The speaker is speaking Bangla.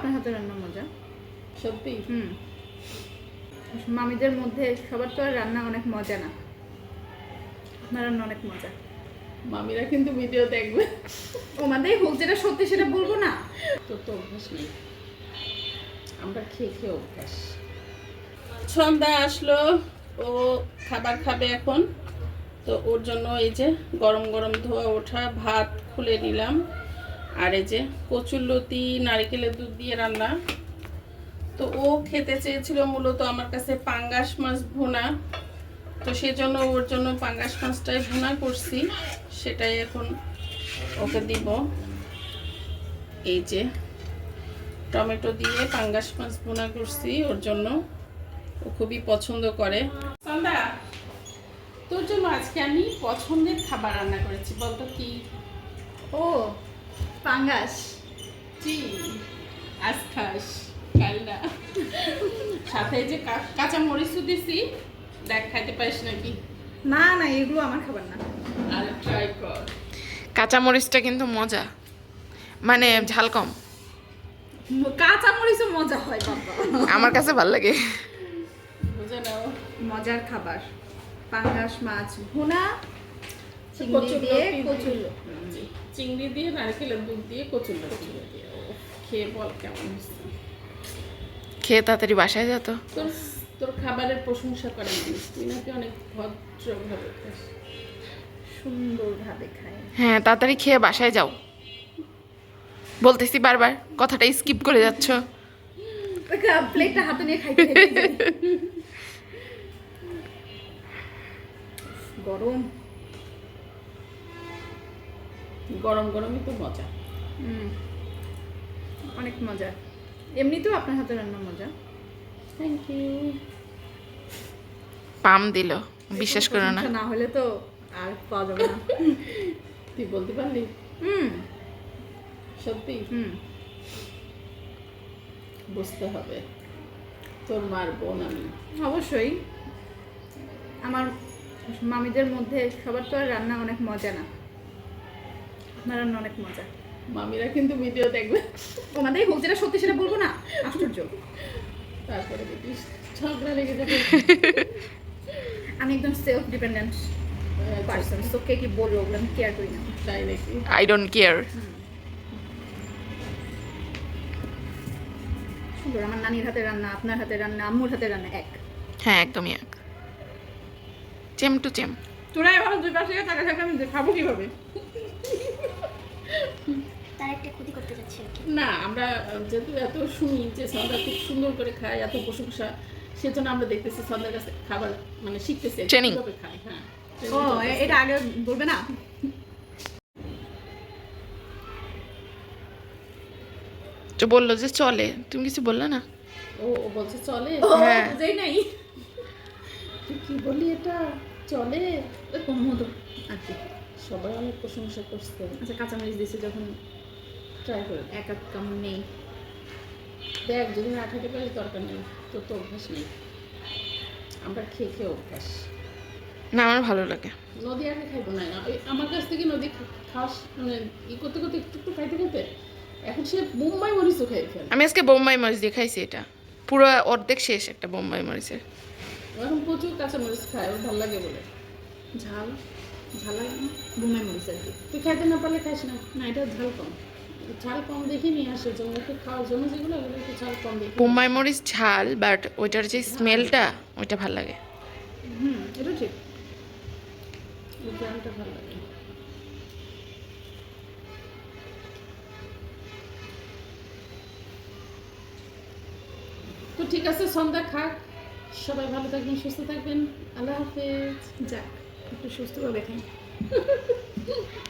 আপনার হাতে রান্না মজা? সত্যি? হুম। মামিদের মধ্যে সবার তো আর রান্না অনেক মজা না। আপনার রান্না অনেক মজা। মামিরা কিন্তু ভিডিও দেখবে। ওমাদের হোক যেটা সত্যি সেটা বলব না। তো তো অভ্যাস নেই। আমরা খেয়ে খেয়ে অভ্যাস। সন্ধ্যা আসলো ও খাবার খাবে এখন। তো ওর জন্য এই যে গরম গরম ধোয়া ওঠা ভাত খুলে নিলাম। আর এই যে কচুর লতি, নারিকেলের দুধ দিয়ে রান্না। তো ও খেতে চেয়েছিল মূলত আমার কাছে পাঙ্গাস মাছ ভুনা। তো সেজন্য ওর জন্য পাঙ্গাস মাছটাই ভুনা করছি। সেটাই এখন ওকে দিব। এই যে টমেটো দিয়ে পাঙ্গাস মাছ ভুনা করছি ওর জন্য। ও খুবই পছন্দ করে। সন্ধ্যা, তোর জন্য আজকে আমি পছন্দের খাবার রান্না করেছি, বলতো কি? ও পাঙ্গাস। জি আজ খাস কাল সাথে যে কাঁচা মরিচও দিছি। দেখ খাইতে পারিস নাকি? না না এগুলো আমার খাবার না। আর ট্রাই কর। কাঁচা মরিচটা কিন্তু মজা। মানে ঝাল কম। কাঁচা মরিচও মজা হয় বাবা। আমার কাছে ভালো লাগে। মজার খাবার। পাঙ্গাস মাছ ভুনা। চিংড়ি দিয়ে কচুর চিংড়ি দিয়ে নারকেলের দুধ দিয়ে কচুর লতি দিয়ে খেয়ে বল কেমন খেয়ে তাড়াতাড়ি বাসায় যেত তোর তোর খাবারের প্রশংসা করে তুই নাকি অনেক ভদ্রভাবে খাস। সুন্দরভাবে খায়। হ্যাঁ তাড়াতাড়ি খেয়ে বাসায় যাও। বলতেছি বারবার কথাটা স্কিপ করে যাচ্ছ। প্লেটটা হাতে নিয়ে খাইতে গরম। গরম গরমই তো মজা। হুম অনেক মজা। এমনিতেও আপনার হাতে রান্না মজা। থ্যাংক ইউ পাম দিল বিশ্বাস করো না। না হলে তো আর পাওয়া যাবে না। তুই বলতে পারলি? হুম। সত্যি? হুম। বুঝতে হবে। তোর মার বোন আমি। অবশ্যই। আমার মামিদের মধ্যে সবার তো আর রান্না অনেক মজা না। রান্না অনেক মজা। মামিরা কিন্তু ভিডিও দেখবে। ওনাদের হোক যেটা সত্যি সেটা বলব না? আশ্চর্য। তারপরে দেখিস ঝগড়া লেগে যাবে। আমি একদম সেলফ ডিপেন্ডেন্ট পার্সন তো কে কি বলল ওগুলো আমি কেয়ার করি না। তাই নাকি? আই ডোন্ট কেয়ার সুন্দর আমার নানির হাতে রান্না আপনার হাতে রান্না আম্মুর হাতে রান্না এক। হ্যাঁ একদমই এক। চেম টু চেম তোরা এবার দুই পাশে টাকা থাকলে আমি খাব কীভাবে? তার একটা ক্ষতি করতে যাচ্ছে না আমরা যেহেতু এত শুনি যে সন্ধ্যা খুব সুন্দর করে খায় এত প্রশংসা সেজন্য আমরা দেখতেছি সন্ধ্যার কাছে খাবার মানে শিখতেছি কি, খায় হ্যাঁ। ও এটা আগে বলবে না? তো বলল যে চলে তুমি কিছু বললে না? ও ও বলছে চলে হ্যাঁ। বুঝেই নাই। তুই কি বলি এটা? চলে? কম মতো। আর কি সবাই অনেক প্রশংসা করছে। আচ্ছা কাঁচামরিচ দিছে যখন ট্রাই করে। এক এক কাম নেই। দেখ যদি না খেতে পারিস দরকার নেই। তোর তো অভ্যাস নেই। আমরা খেয়ে খেয়ে অভ্যাস। না আমার ভালো লাগে। নদী আগে খাইবো না। আমার কাছ থেকে নদী খাস মানে ই করতে করতে একটু একটু খাইতে খাইতে এখন সে মুম্বাই মরিচও খাই ফেলে। আমি আজকে বোম্বাই মরিচ দিয়ে খাইছি এটা। পুরো অর্ধেক শেষ একটা বোম্বাই মরিচের। এখন প্রচুর কাঁচা মরিচ খায় ওর ভালো লাগে বলে। ঝাল ঝাল বুমাই মরিচ আর কি। তুই খাইতে না পারলে খাইস না। না এটা ঝাল কম। ঝাল কম দেখে নিয়ে আসে জন্য একটু খাওয়ার জন্য যেগুলো ওগুলো একটু ঝাল কম দেখে বোম্বাই মরিচ ঝাল বাট ওইটার যে স্মেলটা ওইটা ভালো লাগে। হুম এটা ঠিক। ওই গ্রামটা ভালো লাগে। তো ঠিক আছে সন্ধ্যা খাক। সবাই ভালো থাকবেন সুস্থ থাকবেন। আল্লাহ হাফেজ। যাক একটু সুস্থভাবে খাই